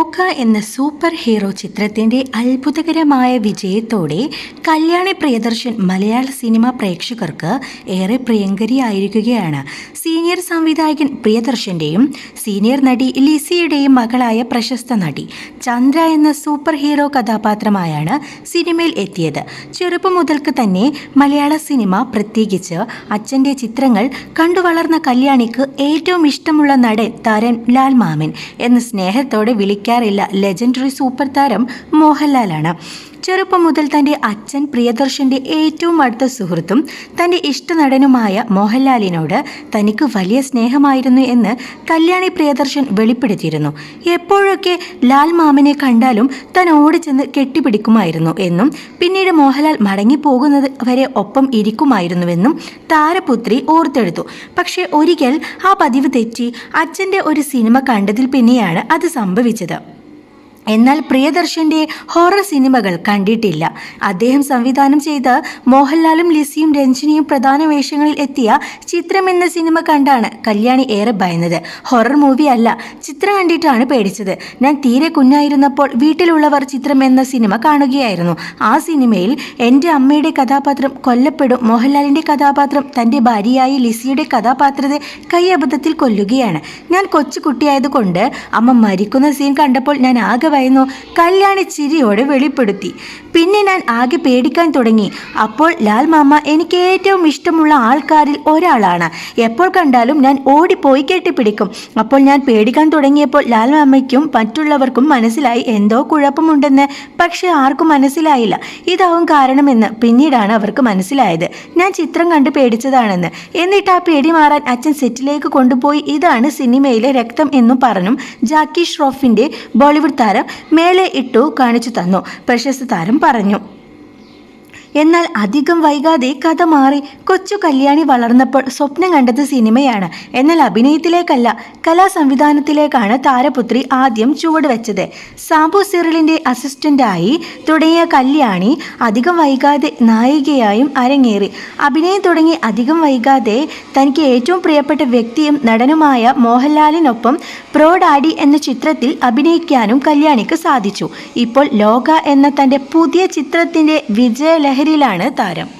ലോക എന്ന super hero ചിത്രത്തിന്റെ അത്ഭുതകരമായ വിജയത്തോടെ കല്യാണി പ്രിയദർശൻ മലയാള സിനിമ പ്രേക്ഷകർക്ക് ഏറെ പ്രിയങ്കരിയായിരിക്കുകയാണ്. സീനിയർ സംവിധായകൻ പ്രിയദർശന്റെയും സീനിയർ നടി ലിസിയുടെയും മകളായ പ്രശസ്ത നടി ചന്ദ്ര എന്ന സൂപ്പർ ഹീറോ കഥാപാത്രമായാണ് സിനിമയിൽ എത്തിയത്. ചെറുപ്പം മുതൽക്ക് തന്നെ മലയാള സിനിമ പ്രത്യേകിച്ച് അച്ഛന്റെ ചിത്രങ്ങൾ കണ്ടുവളർന്ന കല്യാണിക്ക് ഏറ്റവും ഇഷ്ടമുള്ള നടൻ താരൻ ലാൽ മാമൻ എന്ന സ്നേഹത്തോടെ വിളിക്കാറില്ല ലെജൻഡറി സൂപ്പർ താരം മോഹൻലാലാണ്. ചെറുപ്പം മുതൽ തന്റെ അച്ഛൻ പ്രിയദർശന്റെ ഏറ്റവും അടുത്ത സുഹൃത്തും തന്റെ ഇഷ്ടനടനുമായ മോഹൻലാലിനോട് തനിക്ക് വലിയ സ്നേഹമായിരുന്നു എന്ന് കല്യാണി പ്രിയദർശൻ വെളിപ്പെടുത്തിയിരുന്നു. എപ്പോഴൊക്കെ ലാൽ മാമനെ കണ്ടാലും താൻ ഓടിച്ചെന്ന് കെട്ടിപ്പിടിക്കുമായിരുന്നു എന്നും പിന്നീട് മോഹൻലാൽ മടങ്ങിപ്പോകുന്നത് വരെ ഒപ്പം ഇരിക്കുമായിരുന്നുവെന്നും താരപുത്രി ഓർത്തെടുത്തു. പക്ഷേ ഒരിക്കൽ ആ പതിവ് തെറ്റി അച്ഛന്റെ ഒരു സിനിമ കണ്ടതിൽ പിന്നെയാണ് അത് സംഭവിച്ചത്. എന്നാൽ പ്രിയദർശന്റെ ഹൊറർ സിനിമകൾ കണ്ടിട്ടില്ല. അദ്ദേഹം സംവിധാനം ചെയ്ത മോഹൻലാലും ലിസിയും രഞ്ജിനിയും പ്രധാന വേഷങ്ങളിൽ എത്തിയ ചിത്രം എന്ന സിനിമ കണ്ടാണ് കല്യാണി ഏറെ ഭയന്നത്. ഹൊറർ മൂവി അല്ല ചിത്രം കണ്ടിട്ടാണ് പേടിച്ചത്. ഞാൻ തീരെ കുഞ്ഞായിരുന്നപ്പോൾ വീട്ടിലുള്ളവർ ചിത്രം എന്ന സിനിമ കാണുകയായിരുന്നു. ആ സിനിമയിൽ എന്റെ അമ്മയുടെ കഥാപാത്രം കൊല്ലപ്പെടും. മോഹൻലാലിന്റെ കഥാപാത്രം തന്റെ ഭാര്യയായ ലിസിയുടെ കഥാപാത്രത്തെ കൈ അബദ്ധത്തിൽ കൊല്ലുകയാണ്. ഞാൻ കൊച്ചു കുട്ടിയായതുകൊണ്ട് അമ്മ മരിക്കുന്ന സീൻ കണ്ടപ്പോൾ ഞാൻ ആകെ ഭയന്നു കല്യാണി ചിരിയോടെ വെളിപ്പെടുത്തി. പിന്നെ ഞാൻ ആകെ പേടിക്കാൻ തുടങ്ങി. അപ്പോൾ ലാൽ മാമ എനിക്ക് ഏറ്റവും ഇഷ്ടമുള്ള ആൾക്കാരിൽ ഒരാളാണ്. എപ്പോൾ കണ്ടാലും ഞാൻ ഓടിപ്പോയി കെട്ടിപ്പിടിക്കും. അപ്പോൾ ഞാൻ പേടിക്കാൻ തുടങ്ങിയപ്പോൾ ലാൽ മാമയ്ക്കും മറ്റുള്ളവർക്കും മനസ്സിലായി എന്തോ കുഴപ്പമുണ്ടെന്ന്. പക്ഷെ ആർക്കും മനസ്സിലായില്ല. ഇതാവും കാരണമെന്ന് പിന്നീടാണ് അവർക്ക് മനസ്സിലായത്. ഞാൻ ചിത്രം കണ്ട് പേടിച്ചതാണെന്ന്. എന്നിട്ട് ആ പേടി മാറാൻ അച്ഛൻ സെറ്റിലേക്ക് കൊണ്ടുപോയി. ഇതാണ് സിനിമയിലെ രക്തം എന്നും പറഞ്ഞും ജാക്കി ഷ്രോഫിന്റെ ബോളിവുഡ് താരം മേലെ ഇട്ടു കാണിച്ചു തന്നു. പ്രശസ്ത താരം പറഞ്ഞു. എന്നാൽ അധികം വൈകാതെ കഥ മാറി കൊച്ചു കല്യാണി വളർന്നപ്പോൾ സ്വപ്നം കണ്ടത് സിനിമയാണ്. എന്നാൽ അഭിനയത്തിലേക്കല്ല കലാ സംവിധാനത്തിലേക്കാണ് താരപുത്രി ആദ്യം ചുവട് ചുവടുവെച്ചത് സാബു സിറിലിന്റെ അസിസ്റ്റന്റായി തുടങ്ങിയ കല്യാണി അധികം വൈകാതെ നായികയായും അരങ്ങേറി. അഭിനയം തുടങ്ങി അധികം വൈകാതെ തനിക്ക് ഏറ്റവും പ്രിയപ്പെട്ട വ്യക്തിയും നടനുമായ മോഹൻലാലിനൊപ്പം പ്രോ ഡാഡി എന്ന ചിത്രത്തിൽ അഭിനയിക്കാനും കല്യാണിക്ക് സാധിച്ചു. ഇപ്പോൾ ലോക എന്ന തന്റെ പുതിയ ചിത്രത്തിന്റെ വിജയലഹരിയിലാണ് താരം.